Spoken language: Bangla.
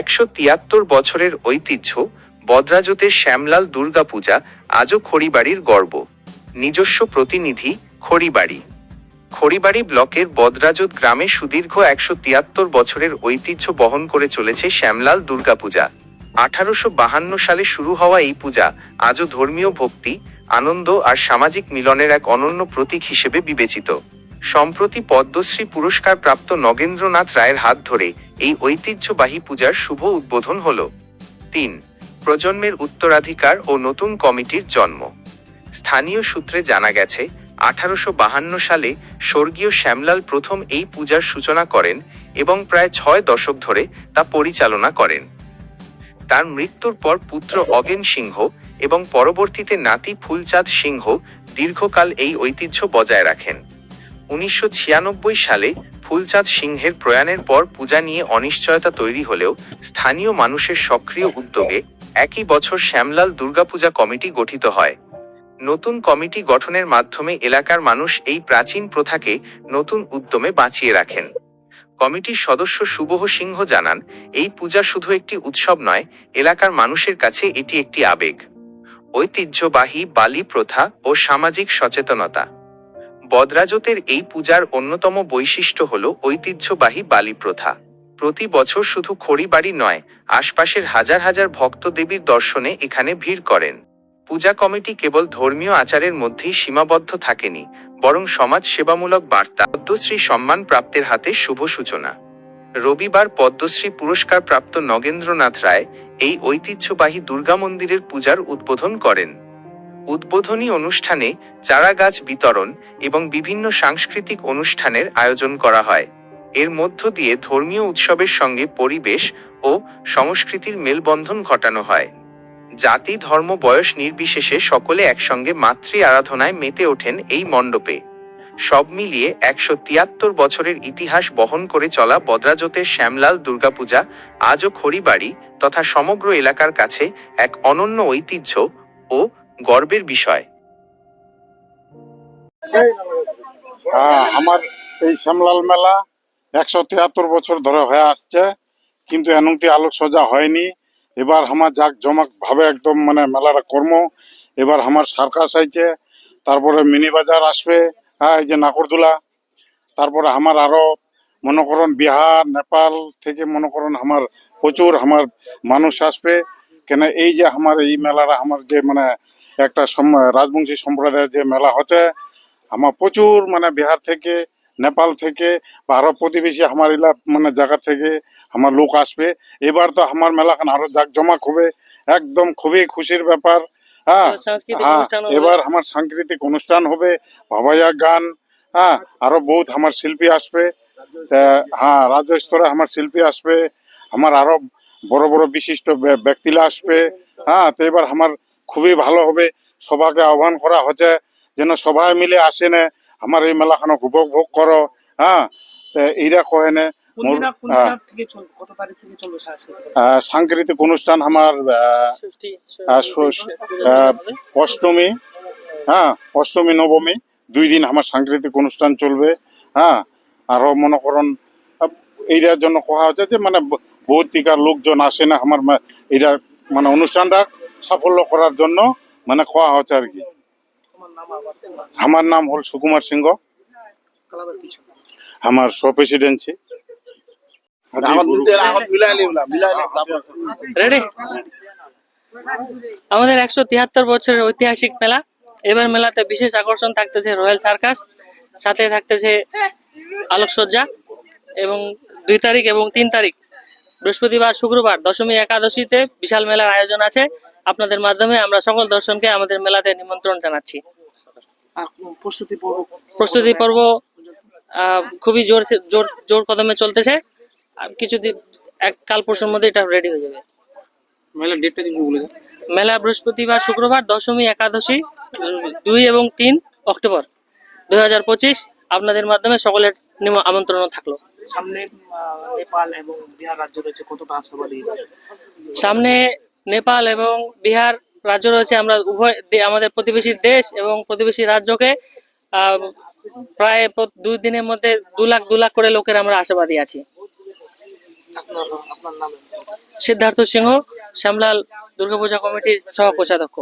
একশো তিয়াত্তর বছরের ঐতিহ্য বদ্রাজতের শ্যামলাল দুর্গাপূজা, আজও খড়িবাড়ির গর্ব। নিজস্ব প্রতিনিধি, খড়িবাড়ি। খড়িবাড়ি ব্লকের বদরাজত গ্রামে সুদীর্ঘ একশো তিয়াত্তর বছরের ঐতিহ্য বহন করে চলেছে শ্যামলাল দুর্গাপূজা। আঠারোশো বাহান্ন সালে শুরু হওয়া এই পূজা আজও ধর্মীয় ভক্তি, আনন্দ আর সামাজিক মিলনের এক অনন্য প্রতীক হিসেবে বিবেচিত। সম্প্রতি পদ্মশ্রী পুরস্কার প্রাপ্ত নগেন্দ্রনাথ রায়ের হাত ধরে এই ঐতিহ্যবাহী পূজার শুভ উদ্বোধন হল। তিন, প্রজন্মের উত্তরাধিকার ও নতুন কমিটির জন্ম। স্থানীয় সূত্রে জানা গেছে, আঠারোশো বাহান্ন সালে স্বর্গীয় শ্যামলাল প্রথম এই পূজার সূচনা করেন এবং প্রায় ছয় দশক ধরে তা পরিচালনা করেন। তার মৃত্যুর পর পুত্র অগেন সিংহ এবং পরবর্তীতে নাতি ফুলচাঁদ সিংহ দীর্ঘকাল এই ঐতিহ্য বজায় রাখেন। উনিশশো ছিয়ানব্বই সালে ফুলচাঁদ সিংহের প্রয়াণের পর পূজা নিয়ে অনিশ্চয়তা তৈরি হলেও স্থানীয় মানুষের সক্রিয় উদ্যোগে একই বছর শ্যামলাল দুর্গাপূজা কমিটি গঠিত হয়। নতুন কমিটি গঠনের মাধ্যমে এলাকার মানুষ এই প্রাচীন প্রথাকে নতুন উদ্যমে বাঁচিয়ে রাখেন। কমিটির সদস্য শুভহ সিংহ জানান, এই পূজা শুধু একটি উৎসব নয়, এলাকার মানুষের কাছে এটি একটি আবেগ। ঐতিহ্যবাহী বালি প্রথা ও সামাজিক সচেতনতা। বদরাজতের এই পূজার অন্যতম বৈশিষ্ট্য হল ঐতিহ্যবাহী বালি প্রথা। প্রতি বছর শুধু খড়িবাড়ি নয়, আশপাশের হাজার হাজার ভক্ত দেবীর দর্শনে এখানে ভিড় করেন। পূজা কমিটি কেবল ধর্মীয় আচারের মধ্যেই সীমাবদ্ধ থাকেনি, বরং সমাজ সেবামূলক বার্তা, পদ্মশ্রী সম্মান প্রাপ্তের হাতে শুভ সূচনা। রবিবার পদ্মশ্রী পুরস্কার প্রাপ্ত নগেন্দ্রনাথ রায় এই ঐতিহ্যবাহী দুর্গা মন্দিরের পূজার উদ্বোধন করেন। উদ্বোধনী অনুষ্ঠানে চারা গাছ বিতরণ এবং বিভিন্ন সাংস্কৃতিক অনুষ্ঠানের আয়োজন করা হয়। এর মধ্য দিয়ে ধর্মীয় উৎসবের সঙ্গে পরিবেশ ও সংস্কৃতির মেলবন্ধন ঘটানো হয়। জাতি, ধর্ম, বয়স নির্বিশেষে সকলে একসঙ্গে মাতৃ আরাধনায় মেতে ওঠেন এই মণ্ডপে। সব মিলিয়ে একশো তিয়াত্তর বছরের ইতিহাস বহন করে চলা বদ্রাজতের শ্যামলাল দুর্গাপূজা আজও খড়িবাড়ি তথা সমগ্র এলাকার কাছে এক অনন্য ঐতিহ্য ও গর্বের বিষয়। হ্যাঁ আমার এই শ্যামলাল মেলা একশো তিয়াত্তর বছর ধরে হয়ে আসছে, কিন্তু এনংটি আলোক সজা হয়নি। এবার আমার যাক জমক ভাবে একদম মানে মেলাটা কর্ম, এবার আমার সার্কাস আইছে, তারপরে মিনি বাজার আসবে হ্যাঁ এই যে নাকরদোলা তারপরে আমার আরও মনে করুন বিহার, নেপাল থেকে মনে করুন আমার প্রচুর আমার মানুষ আসবে। কেন এই যে আমার এই মেলাটা আমার যে মানে একটা রাজবংশী সম্প্রদায়ের যে মেলা হচ্ছে আমার প্রচুর মানে বিহার থেকে নেপাল থেকে বা আরও প্রতিবেশী আমার এলা মানে জায়গা থেকে আমার লোক আসবে। এবার তো আমার মেলাখান আরও জাঁকজমক হবে একদম খুবই খুশির ব্যাপার। হ্যাঁ হ্যাঁ এবার আমার সাংস্কৃতিক অনুষ্ঠান হবে বাবাইয়া গান হ্যাঁ আরও বহুত আমার শিল্পী আসবে। হ্যাঁ রাজ্য স্তরে আমার শিল্পী আসবে আমার আরও বড় বড় বিশিষ্ট ব্যক্তিরা আসবে। হ্যাঁ তো এবার আমার খুবই ভালো হবে। সবাকে আহ্বান করা হচ্ছে যেন সবাই মিলে আসে না আমার এই মেলাখানে উপভোগ করো হ্যাঁ? এইরা কহে না কোন মোর- দিন কোন হ্যাঁ। দিন থেকে চলবে কত তারিখ থেকে চলবে সাংস্কৃতিক অনুষ্ঠান আমার অষ্টমী হ্যাঁ অষ্টমী নবমী দুই দিন আমার সাংস্কৃতিক অনুষ্ঠান চলবে হ্যাঁ? আরও মনে করুন এইটার জন্য কোয়া হচ্ছে যে মানে টিকার লোকজন আসে না আমার এইটা মানে অনুষ্ঠানটা সাফল্য করার জন্য মানে কোয়া হচ্ছে আর কি। তোমার নাম আবার আমার নাম হল সুকুমার সিংহ। আমার সহ প্রেসিডেন্সি আমাদের একশো তিয়াত্তর বছরের ঐতিহাসিক মেলা। এবার মেলাতে বিশেষ আকর্ষণ থাকতেছে রয়্যাল সার্কাস সাথে থাকতেছে আলোকসজ্জা এবং দুই তারিখ এবং তিন তারিখ বৃহস্পতিবার শুক্রবার দশমী একাদশীতে বিশাল মেলার আয়োজন আছে। আপনাদের মাধ্যমে আমরা সকল দর্শনকে আমাদের মেলাতে নিমন্ত্রণ জানাচ্ছি। প্রস্তুতি পর্ব। প্রস্তুতি পর্ব আহ, খুবই জোর জোর জোর কদমে চলতেছে। আর কিছুদিন এক কাল পরশুর মধ্যে এটা রেডি হয়ে যাবে। মেলার ডেটটা বলে মেলা বৃহস্পতিবার শুক্রবার দশমী একাদশী দুই এবং তিন অক্টোবর দুই হাজার পঁচিশ। আপনাদের মাধ্যমে সকলের আমন্ত্রণ থাকল। সামনে নেপাল এবং বিহার রাজ্য রয়েছে কতটা আশাবাদী? সামনে নেপাল এবং বিহার রাজ্য রয়েছে। আমরা উভয় আমাদের প্রতিবেশী দেশ এবং প্রতিবেশী রাজ্যকে আহ, প্রায় দুই দিনের মধ্যে দু লাখ দু লাখ করে লোকের আমরা আশাবাদী আছি। সিদ্ধার্থ সিংহ শ্যামলাল দুর্গাপূজা কমিটির সহ কোষাধ্যক্ষ